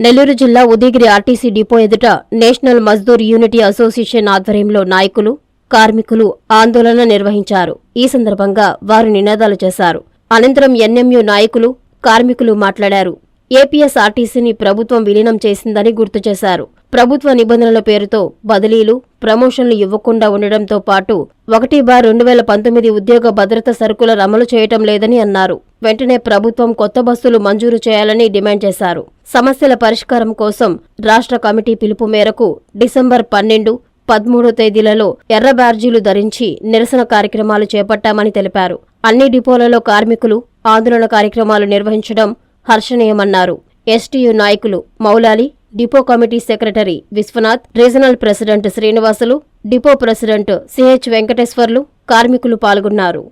నెల్లూరు జిల్లా Udayagiri RTC depot ఎదుట national Mazdoor unity association ఆధ్వర్యంలో నాయకులు కార్మికులు ఆందోళన నిర్వహించారు. ఈ సందర్భంగా వారు నినాదాలు చేశారు. అనంతరం ఎన్ఎంయు నాయకులు కార్మికులు మాట్లాడారు. ఏపీఎస్ఆర్టీసీని ప్రభుత్వం విలీనం చేసిందని గుర్తు చేశారు. ప్రభుత్వ నిబంధనల పేరుతో బదిలీలు ప్రమోషన్లు ఇవ్వకుండా ఉండడంతో పాటు ఒకటి బార్ రెండు వేల పంతొమ్మిది ఉద్యోగ భద్రత సరుకుల అమలు చేయటం లేదని అన్నారు. వెంటనే ప్రభుత్వం కొత్త బస్సులు మంజూరు చేయాలని డిమాండ్ చేశారు. సమస్యల పరిష్కారం కోసం రాష్ట్ర కమిటీ పిలుపు మేరకు డిసెంబర్ పన్నెండు పదమూడో తేదీలలో ఎర్ర బ్యార్జీలు ధరించి నిరసన కార్యక్రమాలు చేపట్టామని తెలిపారు. అన్ని డిపోలలో కార్మికులు ఆందోళన కార్యక్రమాలు నిర్వహించడం హర్షణీయమన్నారు. ఎస్టీయు నాయకులు Moulali depot committee secretary Vishwanath regional president Srinivasulu depot president CH Venkateswarlu కార్మికులు పాల్గొన్నారు.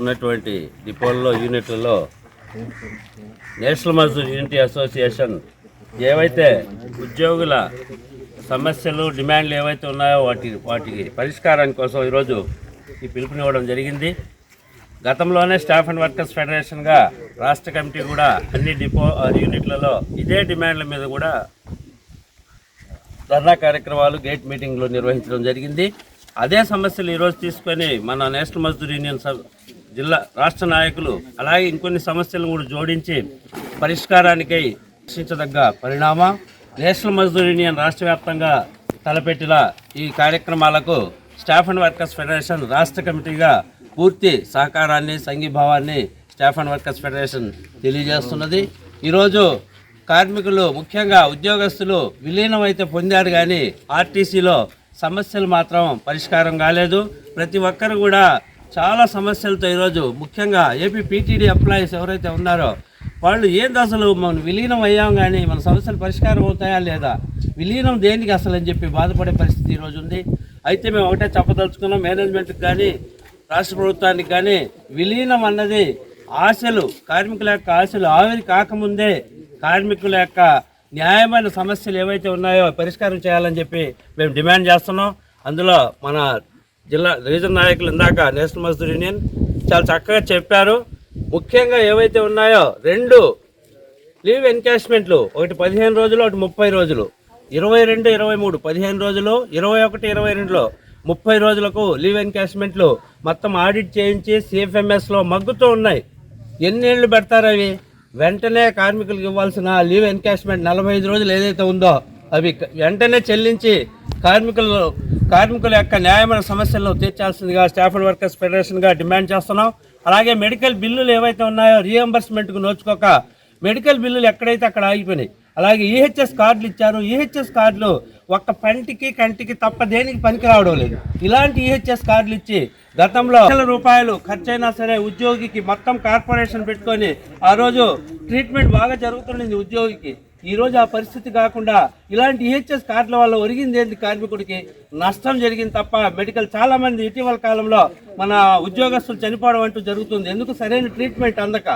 ఉన్నటువంటి డిపోల్లో యూనిట్లలో నేషనల్ మజ్దూర్ యూనిటీ అసోసియేషన్ ఏవైతే ఉద్యోగుల సమస్యలు డిమాండ్లు ఏవైతే ఉన్నాయో వాటి వాటికి పరిష్కారం కోసం ఈరోజు ఈ పిలుపునివ్వడం జరిగింది. గతంలోనే స్టాఫ్ అండ్ వర్కర్స్ ఫెడరేషన్గా రాష్ట్ర కమిటీ కూడా అన్ని డిపో యూనిట్లలో ఇదే డిమాండ్ల మీద కూడా ధర్నా కార్యక్రమాలు గేట్ మీటింగ్లు నిర్వహించడం జరిగింది. అదే సమస్యలు ఈరోజు తీసుకొని మన నేషనల్ మజ్దూర్ యూనియన్ జిల్లా రాష్ట్ర నాయకులు అలాగే ఇంకొన్ని సమస్యలను కూడా జోడించి పరిష్కారానికై రక్షించదగ్గ పరిణామం. నేషనల్ మజ్దూర్ యూనియన్ రాష్ట్ర వ్యాప్తంగా తలపెట్టిన ఈ కార్యక్రమాలకు స్టాఫ్ అండ్ వర్కర్స్ ఫెడరేషన్ రాష్ట్ర కమిటీగా పూర్తి సహకారాన్ని సంఘీభావాన్ని స్టాఫ్ అండ్ వర్కర్స్ ఫెడరేషన్ తెలియజేస్తున్నది. ఈరోజు కార్మికులు ముఖ్యంగా ఉద్యోగస్తులు విలీనం అయితే పొందారు కానీ ఆర్టీసీలో సమస్యలు మాత్రం పరిష్కారం కాలేదు. ప్రతి ఒక్కరు కూడా చాలా సమస్యలతో ఈరోజు ముఖ్యంగా ఏపీ పీటీడీ ఎంప్లాయీస్ ఎవరైతే ఉన్నారో వాళ్ళు ఏంది అసలు మనం విలీనం అయ్యాం కానీ మన సమస్యలు పరిష్కారం అవుతాయా లేదా? విలీనం దేనికి అసలు అని చెప్పి బాధపడే పరిస్థితి ఈరోజు ఉంది. అయితే మేము ఒకటే చెప్పదలుచుకున్నాం మేనేజ్మెంట్కి కానీ రాష్ట్ర ప్రభుత్వానికి కానీ విలీనం అన్నది ఆశలు కార్మికుల యొక్క ఆశలు ఆవిరి కాకముందే కార్మికుల యొక్క న్యాయమైన సమస్యలు ఏవైతే ఉన్నాయో పరిష్కారం చేయాలని చెప్పి మేము డిమాండ్ చేస్తున్నాం. అందులో మన జిల్లా రీజన్ నాయకులు ఇందాక నేషనల్ మజ్దూర్ యూనియన్ చాలా చక్కగా చెప్పారు. ముఖ్యంగా ఏవైతే ఉన్నాయో రెండు లీవ్ ఎన్కాష్మెంట్లు ఒకటి పదిహేను రోజులు ఒకటి ముప్పై రోజులు. ఇరవై రెండు ఇరవై మూడు పదిహేను రోజులు ఇరవై ఒకటి ఇరవై రెండులో ముప్పై రోజులకు లీవ్ ఎన్కాష్మెంట్లు మొత్తం ఆడిట్ చేయించి సిఎఫ్ఎంఎస్లో మగ్గుతూ ఉన్నాయి. ఎన్నేళ్ళు పెడతారు అవి? వెంటనే కార్మికులకు ఇవ్వాల్సిన లీవ్ ఎన్కాష్మెంట్ నలభై ఐదు రోజులు ఏదైతే ఉందో అవి వెంటనే చెల్లించి కార్మికులు కార్మికుల యొక్క న్యాయమైన సమస్యలను తీర్చాల్సిందిగా స్టాఫ్ వర్కర్స్ ఫెడరేషన్గా డిమాండ్ చేస్తున్నాం. అలాగే మెడికల్ బిల్లులు ఏవైతే ఉన్నాయో రీఎంబర్స్మెంట్కు నోచుకోక మెడికల్ బిల్లులు ఎక్కడైతే అక్కడ ఆగిపోయినాయి? అలాగే ఈహెచ్ఎస్ కార్డులు ఇచ్చారు. ఈహెచ్ఎస్ కార్డులు ఒక్క పంటికి కంటికి తప్ప దేనికి పనికి రావడం లేదు. ఇలాంటి ఈహెచ్ఎస్ కార్డులు ఇచ్చి గతంలో లక్షల రూపాయలు ఖర్చైనా సరే ఉద్యోగికి మొత్తం కార్పొరేషన్ పెట్టుకొని ఆ రోజు ట్రీట్మెంట్ బాగా జరుగుతుండింది ఉద్యోగికి. ఈ రోజు ఆ పరిస్థితి కాకుండా ఇలాంటి ఈహెచ్ఎస్ కార్డుల వల్ల ఒరిగింది ఏంటి కార్మికుడికి? నష్టం జరిగింది తప్ప మెడికల్ చాలా మంది ఇటీవల కాలంలో మన ఉద్యోగస్తులు చనిపోవడం అంటూ జరుగుతుంది. ఎందుకు సరైన ట్రీట్మెంట్ అందక?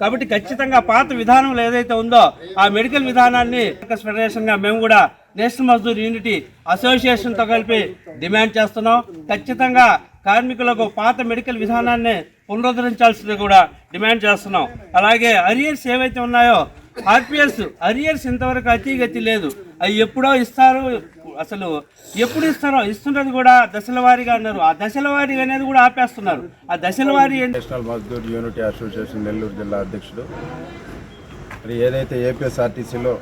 కాబట్టి ఖచ్చితంగా పాత విధానంలో ఏదైతే ఉందో ఆ మెడికల్ విధానాన్ని ఫెడరేషన్గా మేము కూడా నేషనల్ మజ్దూర్ యూనిటీ అసోసియేషన్తో కలిపి డిమాండ్ చేస్తున్నాం. ఖచ్చితంగా కార్మికులకు పాత మెడికల్ విధానాన్ని పునరుద్ధరించాల్సింది కూడా డిమాండ్ చేస్తున్నాం. అలాగే అరియర్స్ ఏవైతే ఉన్నాయో ఆర్పిఎస్ అరియర్స్ ఇంతవరకు అతిగతి లేదు. అవి ఎప్పుడో ఇస్తారు అసలు ఎప్పుడు ఇస్తారో ఇస్తున్నది కూడా దశల వారీగా అన్నారు. ఆ దశల వారీ అనేది కూడా ఆపేస్తున్నారు. ఆ దశల వారీ national Mazdoor unity association Nellore జిల్లా అధ్యక్షుడు. మరి ఏదైతే ఏపీఎస్ఆర్టీసీలో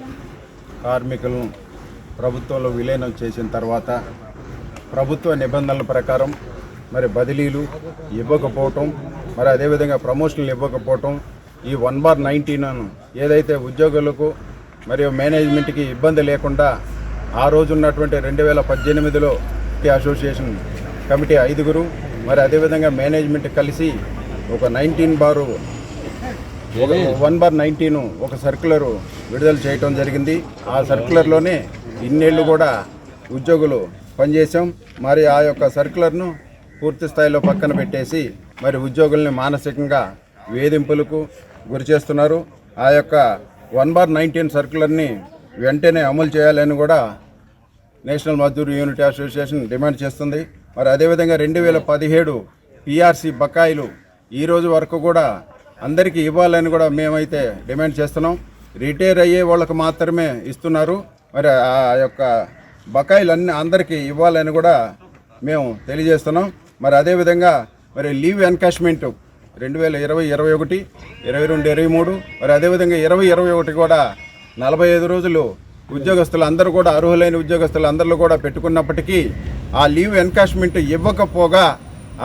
కార్మికులను ప్రభుత్వంలో విలీనం చేసిన తర్వాత ప్రభుత్వ నిబంధనల ప్రకారం మరి బదిలీలు ఇవ్వకపోవటం మరి అదేవిధంగా ప్రమోషన్లు ఇవ్వకపోవటం ఈ వన్ బార్ నైన్టీన్ ఏదైతే ఉద్యోగులకు మరియు మేనేజ్మెంట్కి ఇబ్బంది లేకుండా ఆ రోజు ఉన్నటువంటి రెండు వేల పద్దెనిమిదిలో అసోసియేషన్ కమిటీ ఐదుగురు మరి అదేవిధంగా మేనేజ్మెంట్ కలిసి ఒక nineteen bar one bar nineteen ఒక సర్క్యులర్ విడుదల చేయటం జరిగింది. ఆ సర్క్యులర్లోనే ఇన్నేళ్ళు కూడా ఉద్యోగులు పనిచేసాం మరి ఆ యొక్క సర్క్యులర్ను పూర్తి స్థాయిలో పక్కన పెట్టేసి మరి ఉద్యోగుల్ని మానసికంగా వేధింపులకు గురి చేస్తున్నారు. ఆ యొక్క వన్ బార్ నైన్టీన్ సర్క్యులర్ని వెంటనే అమలు చేయాలని కూడా national Mazdoor unit association demand చేస్తుంది. మరి అదేవిధంగా రెండు వేల పదిహేడు పిఆర్సి బకాయిలు ఈరోజు వరకు కూడా అందరికీ ఇవ్వాలని కూడా మేమైతే డిమాండ్ చేస్తున్నాం. రిటైర్ అయ్యే వాళ్ళకు మాత్రమే ఇస్తున్నారు. మరి ఆ యొక్క బకాయిలు అన్ని అందరికీ ఇవ్వాలని కూడా మేము తెలియజేస్తున్నాం. మరి అదేవిధంగా మరి లీవ్ ఎన్కాష్మెంట్ రెండు వేల ఇరవై ఇరవై ఒకటి ఇరవై రెండు ఇరవై మూడు మరి అదేవిధంగా ఇరవై ఇరవై ఒకటి కూడా నలభై ఐదు రోజులు ఉద్యోగస్తులు అందరూ కూడా అర్హులైన ఉద్యోగస్తులు అందరూ కూడా పెట్టుకున్నప్పటికీ ఆ లీవ్ ఎన్కాష్మెంట్ ఇవ్వకపోగా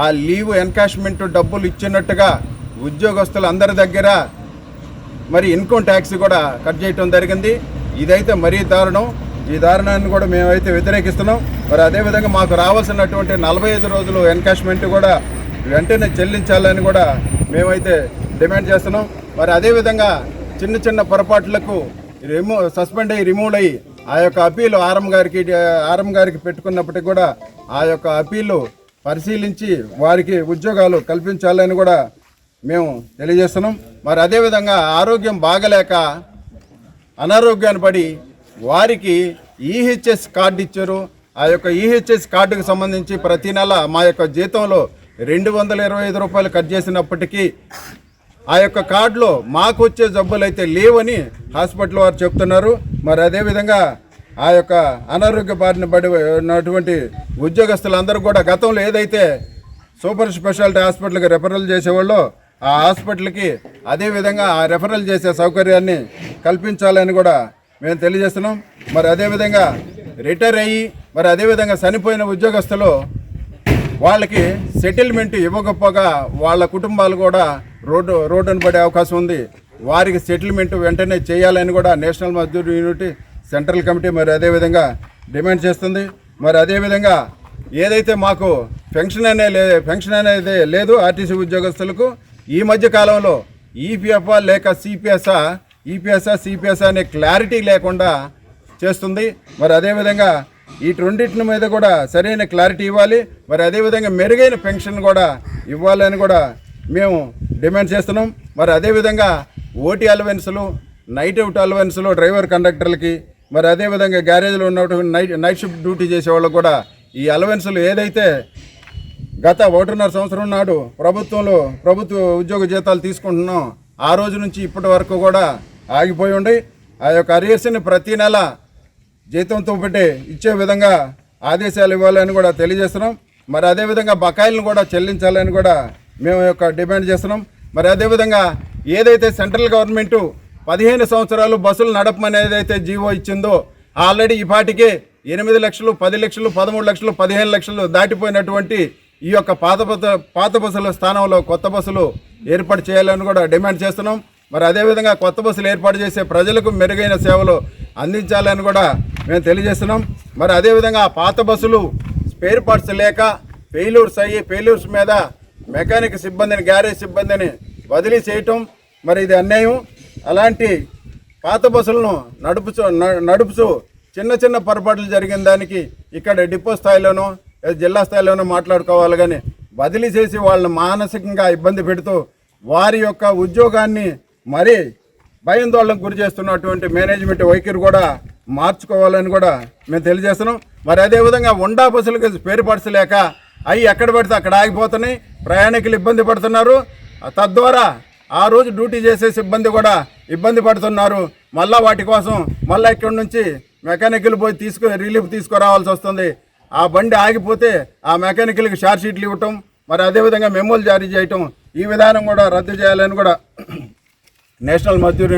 ఆ లీవ్ ఎన్కాష్మెంట్ డబ్బులు ఇచ్చినట్టుగా ఉద్యోగస్తులు అందరి దగ్గర మరి ఇన్కమ్ ట్యాక్స్ కూడా కట్ చేయటం జరిగింది. ఇదైతే మరీ దారుణం. ఈ దారుణాన్ని కూడా మేమైతే వ్యతిరేకిస్తున్నాం. మరి అదేవిధంగా మాకు రావాల్సినటువంటి నలభై ఐదు రోజులు ఎన్కాష్మెంట్ కూడా వెంటనే చెల్లించాలని కూడా మేమైతే డిమాండ్ చేస్తున్నాం. మరి అదేవిధంగా చిన్న చిన్న పొరపాట్లకు రిమూ సస్పెండ్ అయ్యి రిమూవ్ అయ్యి ఆ యొక్క అప్పీలు ఆరం గారికి ఆరం గారికి పెట్టుకున్నప్పటికీ కూడా ఆ యొక్క అప్పీలు పరిశీలించి వారికి ఉద్యోగాలు కల్పించాలని కూడా మేము తెలియజేస్తున్నాం. మరి అదేవిధంగా ఆరోగ్యం బాగలేక అనారోగ్యాన్ని పడి వారికి ఈహెచ్ఎస్ కార్డు ఇచ్చారు. ఆ యొక్క ఈహెచ్ఎస్ కార్డుకు సంబంధించి ప్రతి నెల మా యొక్క జీతంలో రెండు వందల ఇరవై ఐదు రూపాయలు కట్ చేసినప్పటికీ ఆ యొక్క కార్డులో మాకు వచ్చే జబ్బులు అయితే లేవని హాస్పిటల్ వారు చెప్తున్నారు. మరి అదేవిధంగా ఆ యొక్క అనారోగ్య బారిన పడి ఉన్నటువంటి ఉద్యోగస్తులందరూ కూడా గతంలో ఏదైతే సూపర్ స్పెషాలిటీ హాస్పిటల్కి రెఫరల్ చేసేవాళ్ళో ఆ హాస్పిటల్కి అదేవిధంగా ఆ రెఫరల్ చేసే సౌకర్యాన్ని కల్పించాలని కూడా మేము తెలియజేస్తున్నాం. మరి అదేవిధంగా రిటైర్ అయ్యి మరి అదేవిధంగా చనిపోయిన ఉద్యోగస్తులు వాళ్ళకి సెటిల్మెంట్ ఇవ్వకపోగా వాళ్ళ కుటుంబాలు కూడా రోడ్డు రోడ్డును పడే అవకాశం ఉంది. వారికి సెటిల్మెంట్ వెంటనే చేయాలని కూడా national Mazdoor unity central committee మరి అదేవిధంగా డిమాండ్ చేస్తుంది. మరి అదేవిధంగా ఏదైతే మాకు పెన్షన్ అనే లే పెన్షన్ అనేది లేదు ఆర్టీసీ ఉద్యోగస్తులకు ఈ మధ్య కాలంలో ఈపీఎఫ్ లేక సిపిఎస్ఆ ఈపీఎస్ఆ సిపిఎస్ అనే క్లారిటీ లేకుండా చేస్తుంది. మరి అదేవిధంగా ఈ రెండింటి మీద కూడా సరైన క్లారిటీ ఇవ్వాలి. మరి అదేవిధంగా మెరుగైన పెన్షన్ కూడా ఇవ్వాలని కూడా మేము డిమాండ్ చేస్తున్నాం. మరి అదేవిధంగా ఓటీ అలవెన్సులు నైట్ అవుట్ అలవెన్సులు డ్రైవర్ కండక్టర్లకి మరి అదేవిధంగా గ్యారేజ్లో ఉన్నటువంటి నైట్ నైట్ షిఫ్ట్ డ్యూటీ చేసే వాళ్ళకు కూడా ఈ అలవెన్సులు ఏదైతే గత ఒకటిన్నర సంవత్సరం నాడు ప్రభుత్వంలో ప్రభుత్వ ఉద్యోగ జీతాలు తీసుకుంటున్నాం. ఆ రోజు నుంచి ఇప్పటి వరకు కూడా ఆగిపోయి ఉండి ఆ యొక్క అరియర్స్ని ప్రతి నెల జీతంతో పెట్టి ఇచ్చే విధంగా ఆదేశాలు ఇవ్వాలని కూడా తెలియజేస్తున్నాం. మరి అదేవిధంగా బకాయిలను కూడా చెల్లించాలని కూడా మేము యొక్క డిమాండ్ చేస్తున్నాం. మరి అదేవిధంగా ఏదైతే సెంట్రల్ గవర్నమెంటు పదిహేను సంవత్సరాలు బస్సులు నడపమని ఏదైతే జీవో ఇచ్చిందో ఆల్రెడీ ఈ పాటికే ఎనిమిది లక్షలు పది లక్షలు పదమూడు లక్షలు పదిహేను లక్షలు దాటిపోయినటువంటి ఈ యొక్క పాత పాత బస్సుల స్థానంలో కొత్త బస్సులు ఏర్పాటు చేయాలని కూడా డిమాండ్ చేస్తున్నాం. మరి అదేవిధంగా కొత్త బస్సులు ఏర్పాటు చేసే ప్రజలకు మెరుగైన సేవలు అందించాలని కూడా మేము తెలియజేస్తున్నాం. మరి అదేవిధంగా పాత బస్సులు స్పేర్ పార్ట్స్ లేక ఫెయిల్యూర్స్ అయ్యి ఫెయిల్యూర్స్ మీద మెకానిక్ సిబ్బందిని గ్యారేజ్ సిబ్బందిని బదిలీ చేయటం మరి ఇది అన్యాయం. అలాంటి పాత బస్సులను నడుపుచు నడుపుచు చిన్న చిన్న పొరపాట్లు జరిగిన దానికి ఇక్కడ డిపో స్థాయిలోనూ జిల్లా స్థాయిలోనో మాట్లాడుకోవాలి కానీ బదిలీ చేసి వాళ్ళని మానసికంగా ఇబ్బంది పెడుతూ వారి యొక్క ఉద్యోగాన్ని మరీ భయాందోళనకు గురి చేస్తున్నటువంటి మేనేజ్మెంట్ వైఖరి కూడా మార్చుకోవాలని కూడా మేము తెలియజేస్తున్నాం. మరి అదేవిధంగా ఉండా బస్సులకు పేరుపరచలేక అవి ఎక్కడ పడితే అక్కడ ఆగిపోతున్నాయి. ప్రయాణికులు ఇబ్బంది పడుతున్నారు. తద్వారా ఆ రోజు డ్యూటీ చేసే సిబ్బంది కూడా ఇబ్బంది పడుతున్నారు. మళ్ళీ వాటి కోసం మళ్ళీ ఇక్కడి నుంచి మెకానికల్ పోయి తీసుకు రిలీఫ్ తీసుకురావాల్సి వస్తుంది. ఆ బండి ఆగిపోతే ఆ మెకానికల్కి షార్ట్ షీట్లు ఇవ్వటం మరి అదేవిధంగా మెమోలు జారీ చేయటం ఈ విధానం కూడా రద్దు చేయాలని కూడా నేషనల్ మజ్దూర్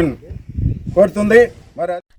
కోరుతుంది. మరి